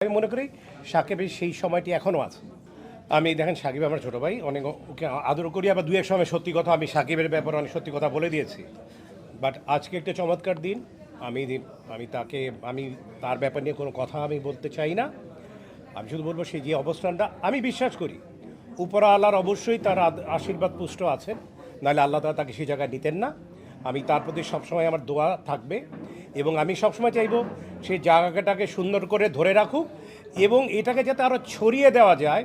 আমি মনে করি সাকিবের সেই সময়টি এখনও আছে। আমি দেখেন, সাকিব আমার ছোটো ভাই, অনেক ওকে আদর করি, আবার দু এক সময় সত্যি কথা আমি সাকিবের ব্যাপারে অনেক সত্যি কথা বলে দিয়েছি। বাট আজকে একটা চমৎকার দিন। আমি আমি তাকে, আমি তার ব্যাপার নিয়ে কোনো কথা আমি বলতে চাই না। আমি শুধু বলব সেই যে অবস্থানটা আমি বিশ্বাস করি। উপরা আল্লাহর অবশ্যই তার আশীর্বাদ পুষ্ট আছেন। নাহলে আল্লাহ তালা তাকে সেই জায়গায় নিতেন না। আমি তার প্রতি সবসময় আমার দোয়া থাকবে। এবং আমি সবসময় চাইব সেই জায়গাটাকে সুন্দর করে ধরে রাখুক এবং এটাকে যাতে আরও ছড়িয়ে দেওয়া যায়।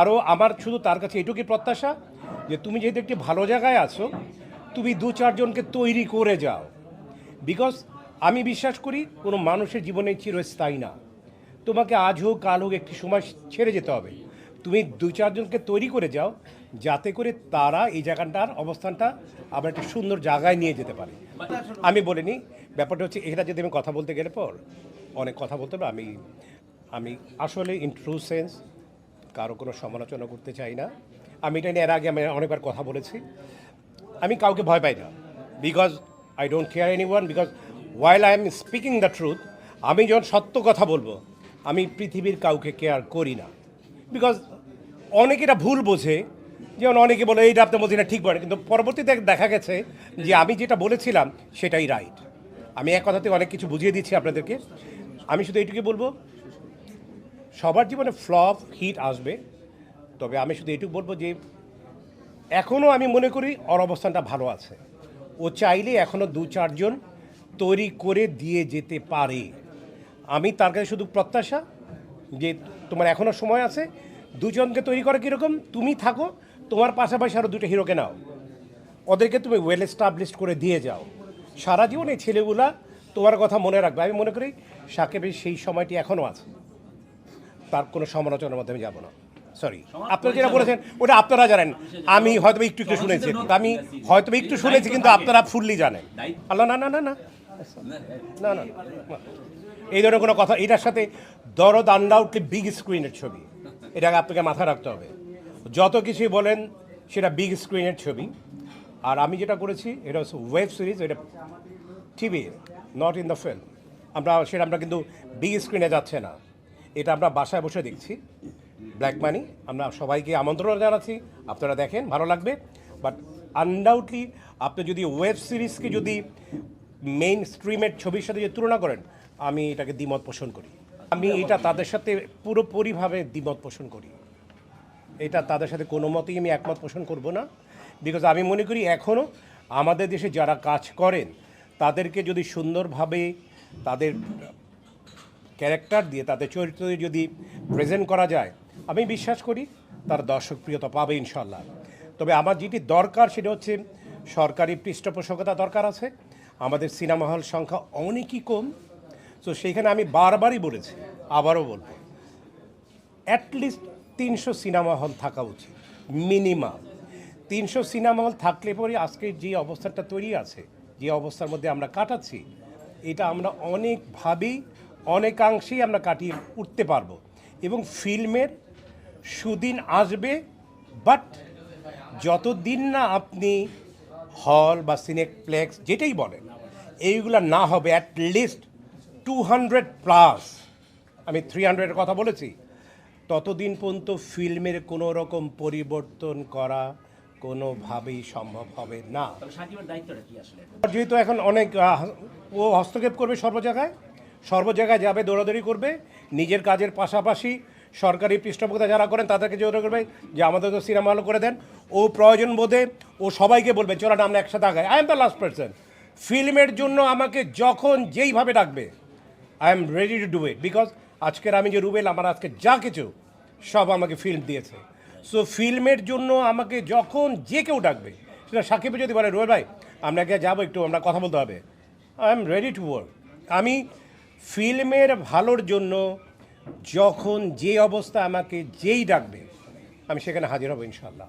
আরও আমার শুধু তার কাছে এটুকুই প্রত্যাশা যে তুমি যেহেতু একটি ভালো জায়গায় আছো, তুমি দু চারজনকে তৈরি করে যাও। বিকজ আমি বিশ্বাস করি কোনো মানুষের জীবনে চিরস্থায়ী না। তোমাকে আজ হোক কাল হোক একটি সময় ছেড়ে যেতে হবে। তুমি দু চারজনকে তৈরি করে যাও যাতে করে তারা এই জায়গাটার অবস্থানটা আবার একটা সুন্দর জায়গায় নিয়ে যেতে পারে। আমি বলিনি, ব্যাপারটা হচ্ছে এটা যদি আমি কথা বলতে গেলে পর অনেক কথা বলতে হবে, আমি আমি আসলে ইন ট্রু সেন্স কারও কোনো সমালোচনা করতে চাই না। আমি এটা নিয়ে এর আগে আমি অনেকবার কথা বলেছি। আমি কাউকে ভয় পাই না। Because I don't care anyone because while I am speaking the truth আমি যখন সত্য কথা বলব, আমি পৃথিবীর কাউকে কেয়ার করি না। বিকজ অনেকে এটা ভুল বোঝে যেমন অনেকে বলে এইটা আপনি বলছেন না ঠিক বলে কিন্তু পরবর্তীতে দেখা গেছে যে আমি যেটা বলেছিলাম, সেটাই রাইট আমি এক কথাতে অনেক কিছু বুঝিয়ে দিচ্ছি আপনাদেরকে। আমি শুধু এইটুকু বলব, সবার জীবনে ফ্লপ হিট আসবে। তবে আমি শুধু এইটুকু বলব যে এখনও আমি মনে করি ওর অবস্থানটা ভালো আছে। ও চাইলে এখনও দু চারজন তৈরি করে দিয়ে যেতে পারে। আমি তার কাছে শুধু প্রত্যাশা যে, তোমার এখনও সময় আছে, দুজনকে তৈরি করা কীরকম? তুমি থাকো তোমার পাশাপাশি আরও দুটো হিরোকে নাও। ওদেরকে তুমি ওয়েল এস্টাবলিশ করে দিয়ে যাও। সারা জীবন এই ছেলেগুলা তোমার কথা মনে রাখবে। আমি মনে করি সাকিবের সেই সময়টি এখনও আছে। তার কোনো সমালোচনার মধ্যে আমি যাব না। সরি আপনারা যেটা বলেছেন ওটা আপনারা জানেন। আমি হয়তো একটু একটু শুনেছি। আমি হয়তো একটু শুনেছি কিন্তু আপনারা ফুললি জানেন। আল্লাহ না না না না। না না। না। এই ধরনের কোনো কথা এটার সাথে দরদ আনডাউটলি বিগ স্ক্রিনের ছবি। এটাকে আপনাকে মাথায় রাখতে হবে। যত কিছুই বলেন, সেটা বিগ স্ক্রিনের ছবি। আর আমি যেটা করেছি, এটা হচ্ছে ওয়েব সিরিজ এটা TV not in the film আমরা, সেটা আমরা কিন্তু বিগ স্ক্রিনে যাচ্ছে না। এটা আমরা বাসায় বসে দেখছি। ব্ল্যাক মানি আমরা সবাইকে আমন্ত্রণ জানাচ্ছি। আপনারা দেখেন, ভালো লাগবে। বাট আনডাউটলি আপনি যদি ওয়েব সিরিজকে যদি মেইন স্ট্রিমের ছবির সাথে যদি তুলনা করেন, আমি এটাকে দ্বিমত পোষণ করি। আমি এটা তাদের সাথে পুরোপুরিভাবে দ্বিমত পোষণ করি। এটা তাদের সাথে কোনো মতেই আমি একমত পোষণ করব না। বিকজ আমি মনে করি এখনও আমাদের দেশে যারা কাজ করেন, তাদেরকে যদি সুন্দরভাবে তাদের ক্যারেক্টার দিয়ে, তাদের চরিত্র যদি প্রেজেন্ট করা যায়, আমি বিশ্বাস করি তার দর্শক প্রিয়তা পাবে ইনশাল্লাহ তবে আমার যেটি দরকার সেটা হচ্ছে সরকারি পৃষ্ঠপোষকতা দরকার আছে। আমাদের সিনেমা হল সংখ্যা অনেকই কম। তো সেইখানে আমি বারবারই বলেছি, আবারও বলব অ্যাটলিস্ট তিনশো সিনেমা হল থাকা উচিত, মিনিমাম। তিনশো সিনেমা হল থাকলে পরে আজকে যে অবস্থাটা তৈরি আছে, যে অবস্থার মধ্যে আমরা কাটাচ্ছি, এটা আমরা অনেকভাবেই অনেকাংশেই আমরা কাটিয়ে উঠতে পারব। এবং ফিল্মের সুদিন আসবে, বাট যতদিন না আপনি হল বা সিনেপ্লেক্স যেটাই বলেন, এইগুলো না হবে at least two hundred plus আমি থ্রি হান্ড্রেডের কথা বলেছি ততদিন পর্যন্ত ফিল্মের কোনো রকম পরিবর্তন করা কোনোভাবেই সম্ভব হবে না। যেহেতু এখন অনেক ও হস্তক্ষেপ করবে সর্ব জায়গায় সর্ব জায়গায় যাবে দৌড়াদৌড়ি করবে নিজের কাজের পাশাপাশি সরকারি পৃষ্ঠপোষকতা যারা করেন তাদেরকে জোর করবে যে আমাদের তো সিনেমা হল করে দেন। ও প্রয়োজন বোধে ও সবাইকে বলবে চলো না আমরা একসাথে আগাই। I am the last person ফিল্মের জন্য আমাকে যখন যেইভাবে ডাকবে I am ready to do it because আজকের আমি যে রুবেল, আমার আজকে যা কিছু, সব আমাকে ফিল্ম দিয়েছে। সো ফিল্মের জন্য আমাকে যখন যে কেউ ডাকবে, সেটা সাকিবে যদি বলে, রুবেল ভাই, আপনাকে যাব একটু, আমরা কথা বলতে হবে। I am ready to work আমি ফিল্মের ভালোর জন্য যখন যে অবস্থা আমাকে যেই ডাকবে, আমি সেখানে হাজির হব ইনশাল্লাহ